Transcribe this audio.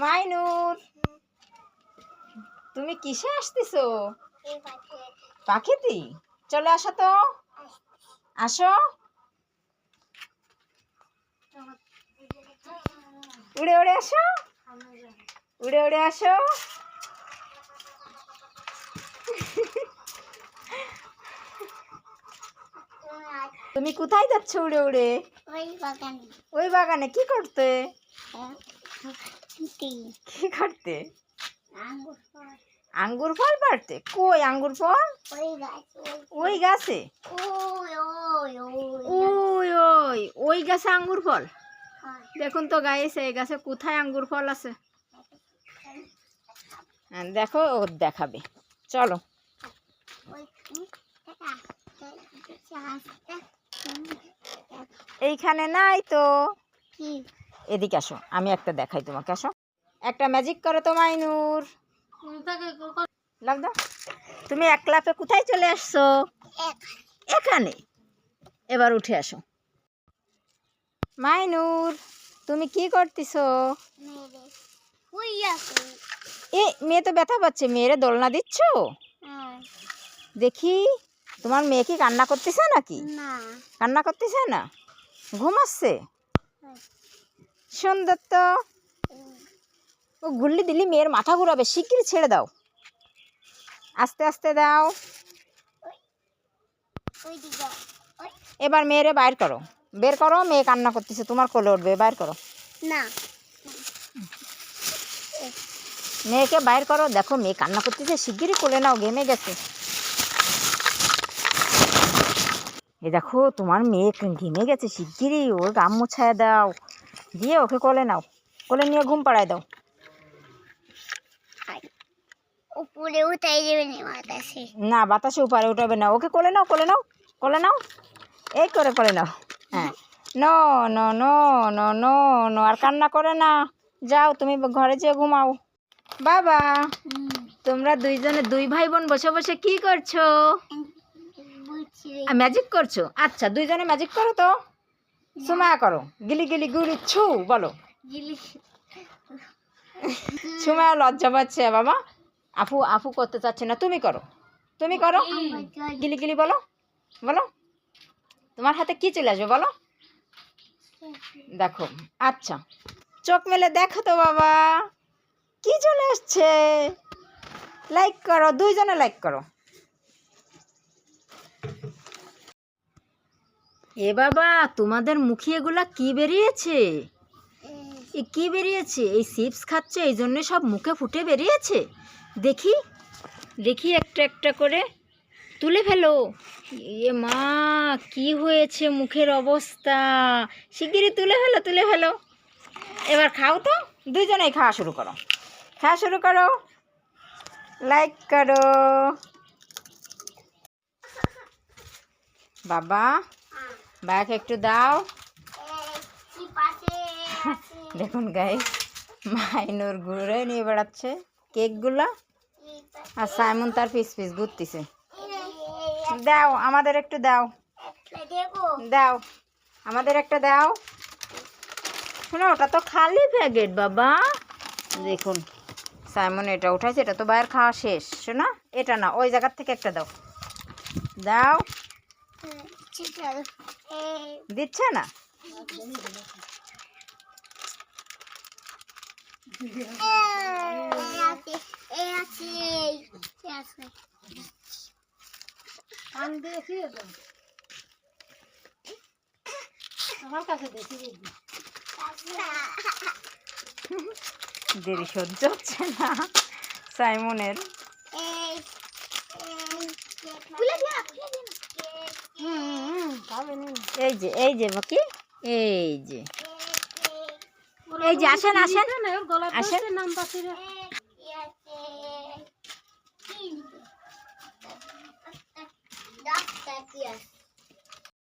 মাইনুর তুমি কিসে আসতেছো? পাখিতি চলে আসো তো। আসো। উড়ে উড়ে আসো। উড়ে উড়ে আসো। তুমি কোথায় যাচ্ছ উড়ে উড়ে? ওই বাগানে। ওই বাগানে কি করতে? তিন কি করতে আঙ্গুর ফল। আঙ্গুর ফল পাড়তে? কই আঙ্গুর ফল? ওই গাছে ওই ওই ওই গাছে। আঙ্গুর ফল? দেখুন তো গাইছে এই গাছে কোথায় আঙ্গুর ফল আছে? হ্যাঁ, দেখো ও দেখাবে। চলো। এইখানে নাই তো। কি? এদিকে আসো আমি একটা দেখাই তোমাকে আসো। একটা ম্যাজিক করো তো মাইনুর। তুমি এক লাফে কোথায় চলে আসছো? এখানে। এবার উঠে আসো। মাইনুর তুমি কি করতেছো? এ মেয়ে তো ব্যথা পাচ্ছে মেয়েরে দোলনা দিচ্ছ? দেখি তোমার মেয়ে কি কান্না করতেছে নাকি? কান্না করতেছে না? ঘুমাচ্ছে সুন্দর তো। ও ঘুরলি দিলি মেয়ের মাথা ঘুরাবে শিগগিরই ছেড়ে দাও। আস্তে আস্তে দাও। এবার মেয়েরে বাইর করো। বের করো মেয়ে কান্না করতেছে তোমার কোলে উঠবে বাইর করো। না। মেয়েকে বাইর করো দেখো মেয়ে কান্না করতেছে শিগগিরই কোলে নাও ঘেমে গেছে। এ দেখো তোমার মেয়ে ঘেমে গেছে শিগগিরই ওর গাম মুছায় দাও। দিয়ে ওকে কোলে নাও। কোলে নিয়ে ঘুম পাড়ায় দাও। উপরে উঠাই যাবে না বাতাসে। না বাতাসে উপারে উঠাবে না। ওকে কোলে নাও কোলে নাও কোলে নাও। এই করে কোলে নাও। হ্যাঁ। No no no no no no আর কান্না করে না। যাও তুমি ঘরে যেয়ে ঘুমাও। বাবা তোমরা দুইজনে দুই ভাই বোন বসে বসে কি করছ? ম্যাজিক করছ? আচ্ছা দুইজনে ম্যাজিক করো তো। সুমায়া করো। গিলি গিলি গুলি ছু বলো। সুমায়া লজ্জা পাচ্ছে বাবা। আফু আফু করতে চাচ্ছে না। তুমি করো। তুমি করো। গিলি গিলি বলো। বলো। তোমার হাতে কি চলে আসবে বলো। দেখো আচ্ছা। চোখ মেলে দেখো তো বাবা। কি চলে আসছে? লাইক করো দুইজনে লাইক করো। এ বাবা, তোমাদের মুখে এগুলা কি বেরিয়েছে? এ কি বেরিয়েছে? এই চিপস খাচ্ছে, এই জন্য সব মুখে ফুটে বেরিয়েছে। দেখি দেখি একটা একটা করে। তুলে ফেলো। এ মা, কি হয়েছে মুখের অবস্থা? শিগগিরই তুলে ফেলো তুলে ফেলো। এবার খাও তো, দুইজনেই খাওয়া শুরু করো। খাওয়া শুরু করো। লাইক করো। বাবা ব্যাগ একটু দাও। দেখুন গাই মাইনুর ঘুরে নিয়ে বেড়াচ্ছে কেকগুলা। আর সাইমন তার পিস পিস ঘুরতেছে। দাও আমাদের একটু দাও। দাও আমাদের একটা দাও। শোনো ওটা তো খালি প্যাকেট বাবা। দেখুন সাইমন এটা উঠাইছে এটা তো বাইরের খাওয়া শেষ। শোনা এটা না ওই জায়গার থেকে একটা দাও। দাও। দিচ্ছে না? দেরি সহ্য হচ্ছে না সাইমনের এই খুলে দিয়া খুলে দিয়া এই যে এই যে বাকি এই যে। এই যে, আসেন আসেন। আসেন। দশটা কি আছে